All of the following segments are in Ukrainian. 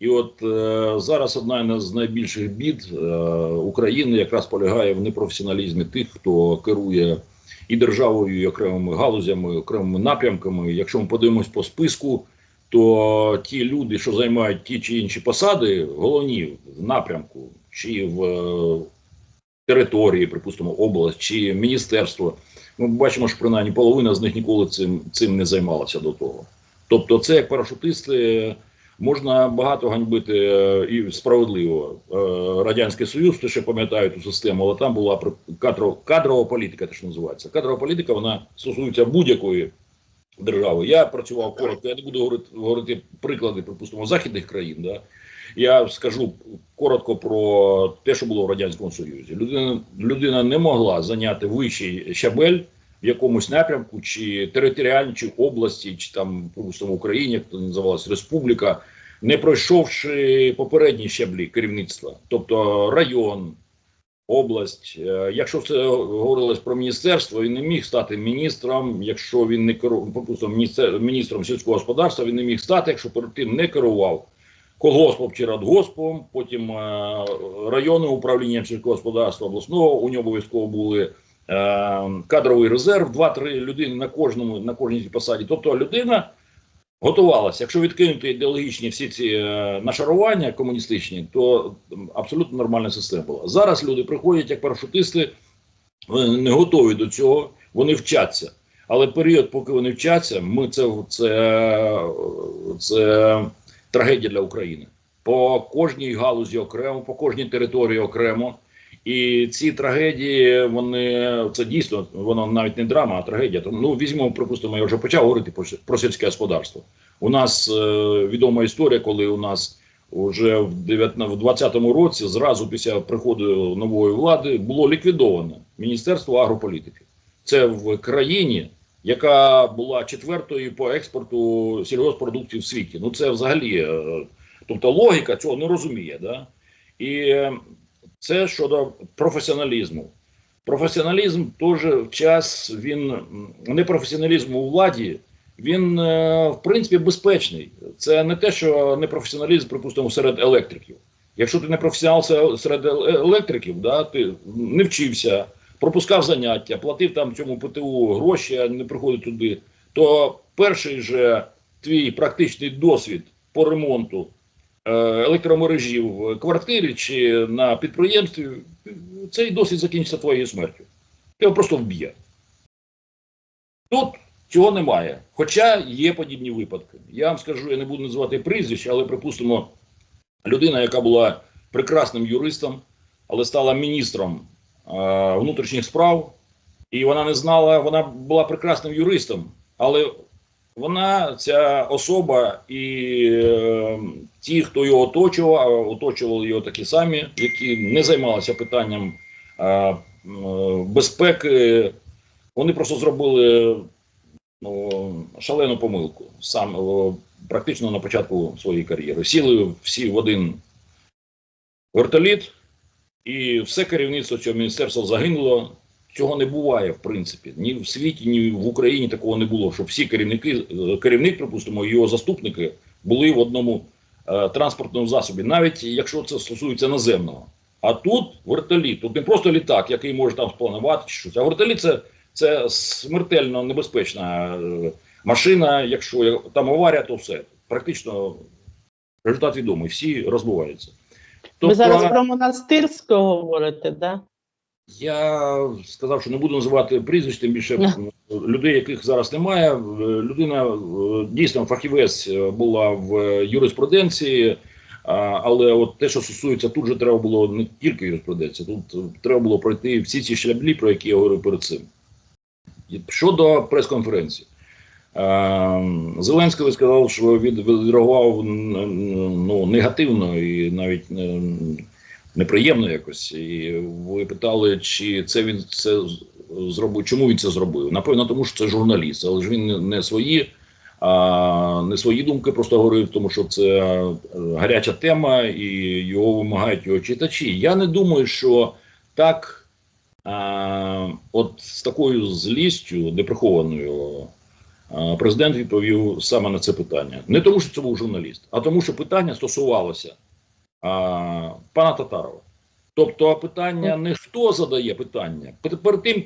І от е, зараз одна з найбільших бід е, України якраз полягає в непрофесіоналізмі тих, хто керує і державою, і окремими галузями, окремими напрямками. Якщо ми подивимось по списку, то ті люди, що займають ті чи інші посади, головні в напрямку, чи в е, території, припустимо, область, чи міністерство, ми бачимо, що принаймні половина з них ніколи цим, цим не займалася до того. Тобто, це як парашутисти. Можна багато ганьбити е, і справедливо Е, радянський союз, то ще пам'ятаю ту систему, але там була кадрова, кадрова політика, те що називається. Кадрова політика вона стосується будь-якої держави. Я працював коротко. Я не буду говорити, говорити приклади, припустимо, західних країн. Да? Я скажу коротко про те, що було в радянському союзі. Людина, людина не могла зайняти вищий щабель в якомусь напрямку, чи територіальній, чи області, чи там, в Україні, як то називалась республіка, не пройшовши попередні щаблі керівництва, тобто район, область. Е, Якщо це говорилось про міністерство, він не міг стати міністром. Якщо він не керував, припустимо, міністром сільського господарства, він не міг стати, якщо перед тим не керував колгоспом чи радгоспом, потім е, районним управлінням сільського господарства обласного. У нього обов'язково були кадровий резерв, 2-3 людини на кожному на кожній посаді. Тобто людина готувалася. Якщо відкинути ідеологічні всі ці е, нашарування комуністичні, то абсолютно нормальна система була. Зараз люди приходять як парашутисти, вони не готові до цього, вони вчаться. Але період, поки вони вчаться, ми це, це, це трагедія для України. По кожній галузі окремо, по кожній території окремо. І ці трагедії, вони це дійсно воно навіть не драма, а трагедія. Тому, Ну візьмемо, припустимо, я вже почав говорити про, про сільське господарство. У нас е, відома історія, коли у нас вже в 19, 20-му році, зразу після приходу нової влади, було ліквідовано Міністерство агрополітики. Це в країні, яка була четвертою по експорту сільгоспродуктів в світі. Ну це взагалі, е, тобто логіка цього не розуміє. Да? І це щодо професіоналізму. Професіоналізм теж в час він не професіоналізм у владі, він е, в принципі безпечний. Це не те, що непрофесіоналізм, припустимо, серед електриків. Якщо ти не професіонал серед е- електриків, да, ти не вчився, пропускав заняття, платив там цьому ПТУ гроші, а не приходив туди, то перший же твій практичний досвід по ремонту електромережі в квартирі чи на підприємстві, цей досвід закінчиться твоєю смертю. Його просто вб'є. Тут цього немає. Хоча є подібні випадки. Я вам скажу, я не буду називати прізвищ, але припустимо, людина, яка була прекрасним юристом, але стала міністром е, внутрішніх справ, і вона не знала, вона була прекрасним юристом, але вона, ця особа, і е, ті, хто його оточував, оточували його такі самі, які не займалися питанням е, е, безпеки, вони просто зробили ну, шалену помилку сам о, практично на початку своєї кар'єри. Сіли всі в один вертоліт, і все керівництво цього міністерства загинуло. Цього не буває, в принципі. Ні в світі, ні в Україні такого не було, щоб всі керівники, е, керівник, припустимо, і його заступники були в одному е, транспортному засобі, навіть якщо це стосується наземного. А тут вертоліт, тут не просто літак, який може там спланувати чи щось, а вертоліт це, це смертельно небезпечна е, машина. Якщо там аварія, то все. Практично результат відомий, всі розбиваються. Ви зараз про монастирського говорите, да? Я сказав, що не буду називати прізвищ, тим більше м, людей, яких зараз немає. Е, Людина е, дійсно фахівець е, була в юриспруденції, але от те, що стосується, тут же треба було не тільки юриспруденція, тут треба було пройти всі ці шляблі, про які я говорив перед цим. Щодо прес-конференції. Зеленський сказав, що від- відреагував ну, негативно і навіть неприємно якось. І ви питали, чи це він це зробив, чому він це зробив? Напевно, тому що це журналіст, але ж він не- свої, а не свої думки просто говорив, тому що це е, гаряча тема і його вимагають його читачі. Я не думаю, що так, а, от з такою злістю, неприхованою, а, президент відповів саме на це питання. Не тому, що це був журналіст, а тому, що питання стосувалося а, пана Татарова. Тобто питання не хто задає питання. Пер- Перед тим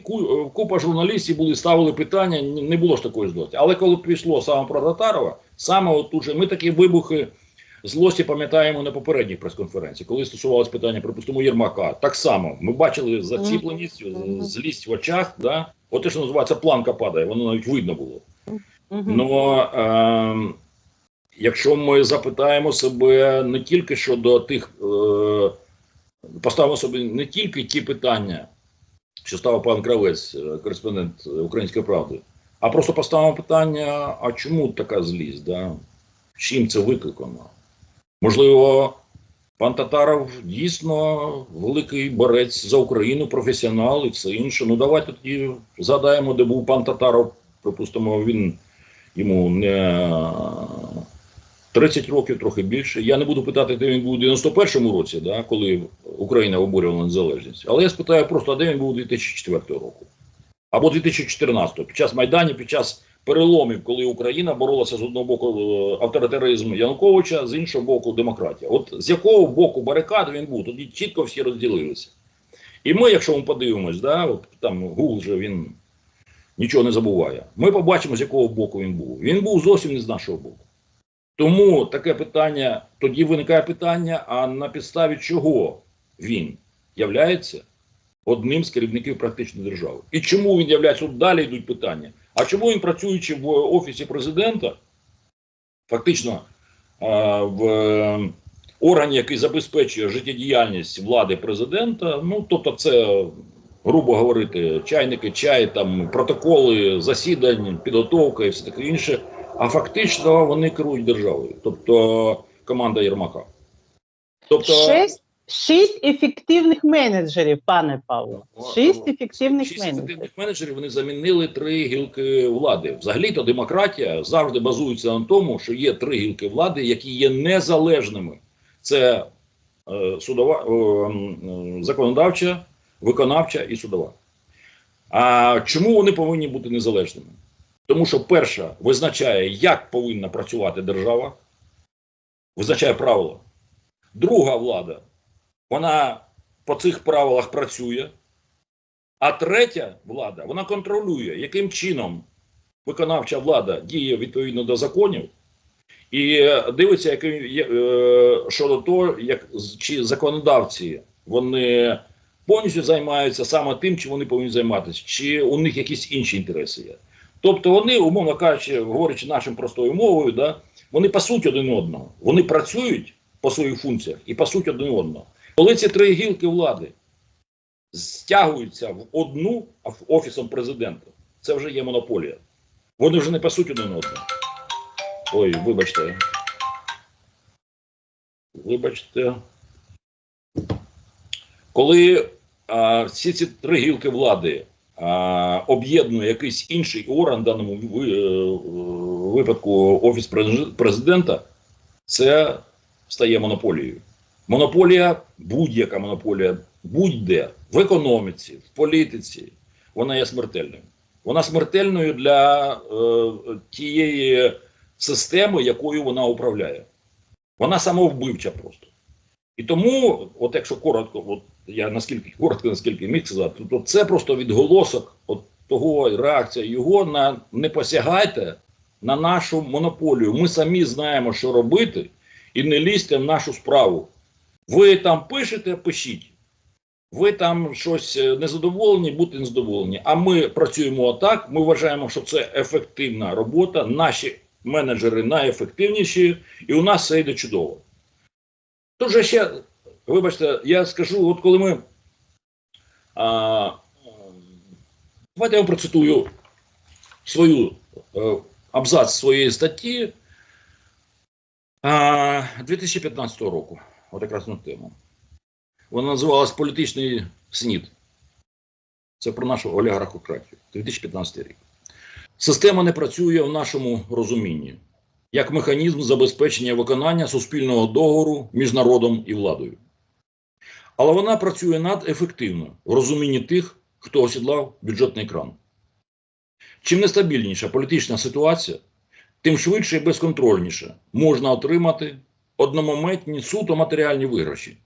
купа журналістів були ставили питання, не було ж такої злості. Але коли пішло саме про Татарова, саме отут же ми такі вибухи злості пам'ятаємо на попередніх прес-конференції, коли стосувалось питання, припустимо, Єрмака. Так само ми бачили заціпленість, злість в очах. Да? От те, що називається планка падає, воно навіть видно було. Ну е, якщо ми запитаємо себе не тільки щодо тих, е, поставимо собі не тільки ті питання, що ставив пан Кравець, е, кореспондент Української правди, а просто поставимо питання: а чому така злість? Да? Чим це викликано? Можливо, пан Татаров дійсно великий борець за Україну, професіонал і все інше. Ну давайте тоді згадаємо, де був пан Татаров. Припустимо, він йому не 30 років, трохи більше. Я не буду питати, де він був у 91-му році, да, коли Україна оборювала незалежність. Але я спитаю просто, а де він був у 2004 року? Або 2014 під час Майдані, під час переломів, коли Україна боролася з одного боку е, авторитаризм Януковича, з іншого боку демократія. От з якого боку барикад він був, тоді чітко всі розділилися. І ми, якщо ми подивимось, да, от там Гул же він нічого не забуває. Ми побачимо, з якого боку він був. Він був зовсім не з нашого боку. Тому таке питання, тоді виникає питання: а на підставі чого він являється одним з керівників практичної держави? І чому він являється? От далі йдуть питання. А чому він, працюючи в офісі президента, фактично в е, органі, який забезпечує життєдіяльність влади президента, ну тобто, це, грубо говорити, чайники, чай, там протоколи засідань, підготовка і все таке інше. А фактично вони керують державою, тобто команда Єрмака. Тобто, Шесть, шість ефективних менеджерів, пане Павло. Шість ефективних шість менеджерів. ефективних менеджерів вони замінили три гілки влади. Взагалі-то демократія завжди базується на тому, що є три гілки влади, які є незалежними. Це е, судова, е, законодавча, виконавча і судова. А чому вони повинні бути незалежними? Тому що перша визначає, як повинна працювати держава, визначає правила. Друга влада, вона по цих правилах працює. А третя влада, вона контролює, яким чином виконавча влада діє відповідно до законів, і дивиться, яким, е, щодо того, як чи законодавці вони повністю займаються саме тим, чим вони повинні займатися, чи у них якісь інші інтереси є. Тобто вони, умовно кажучи, говорячи нашим простою мовою, да, вони пасуть один одного. Вони працюють по своїх функціях і пасуть один одного. Коли ці три гілки влади стягуються в одну офісом президента, це вже є монополія. Вони вже не пасуть один одного. Ой, вибачте. Вибачте. Коли а, всі ці три гілки влади об'єднує якийсь інший орган, в даному е, випадку Офіс президента, це стає монополією. Монополія, будь-яка монополія, будь-де, в економіці, в політиці, вона є смертельною. Вона смертельною для е, тієї системи, якою вона управляє. Вона самовбивча просто. І тому, от якщо коротко, от я наскільки коротко, наскільки міг сказати, то це просто відголосок от того реакція його на не посягайте на нашу монополію. Ми самі знаємо, що робити, і не лізьте в нашу справу. Ви там пишете, пишіть. Ви там щось е, незадоволені, будьте незадоволені. А ми працюємо отак. Ми вважаємо, що це ефективна робота. Наші менеджери найефективніші, і у нас все йде чудово. Тут же ще, вибачте, я скажу, от коли ми. А, давайте я процитую свою е, абзац своєї статті а, 2015 року. От якраз на тему. Вона називалась Політичний снід. Це про нашу олігархократію. 2015 рік. Система не працює в нашому розумінні як механізм забезпечення виконання суспільного договору між народом і владою. Але вона працює надефективно в розумінні тих, хто осідлав бюджетний кран. Чим нестабільніша політична ситуація, тим швидше і безконтрольніше можна отримати одномоментні суто матеріальні виграші.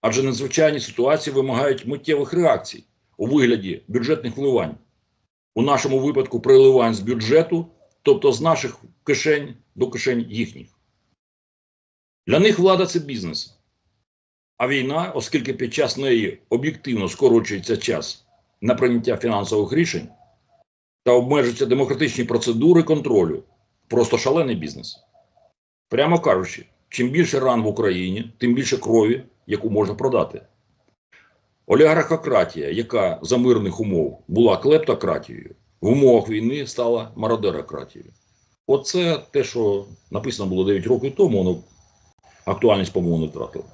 Адже надзвичайні ситуації вимагають миттєвих реакцій у вигляді бюджетних вливань. У нашому випадку приливань з бюджету, тобто з наших кишень до кишень їхніх. Для них влада це бізнес. А війна, оскільки під час неї об'єктивно скорочується час на прийняття фінансових рішень та обмежуються демократичні процедури контролю, просто шалений бізнес. Прямо кажучи, чим більше ран в Україні, тим більше крові, яку можна продати. Олігархократія, яка за мирних умов була клептократією, в умовах війни стала мародерократією. Оце те, що написано було 9 років тому, воно актуальність, по-моєму, не втратило.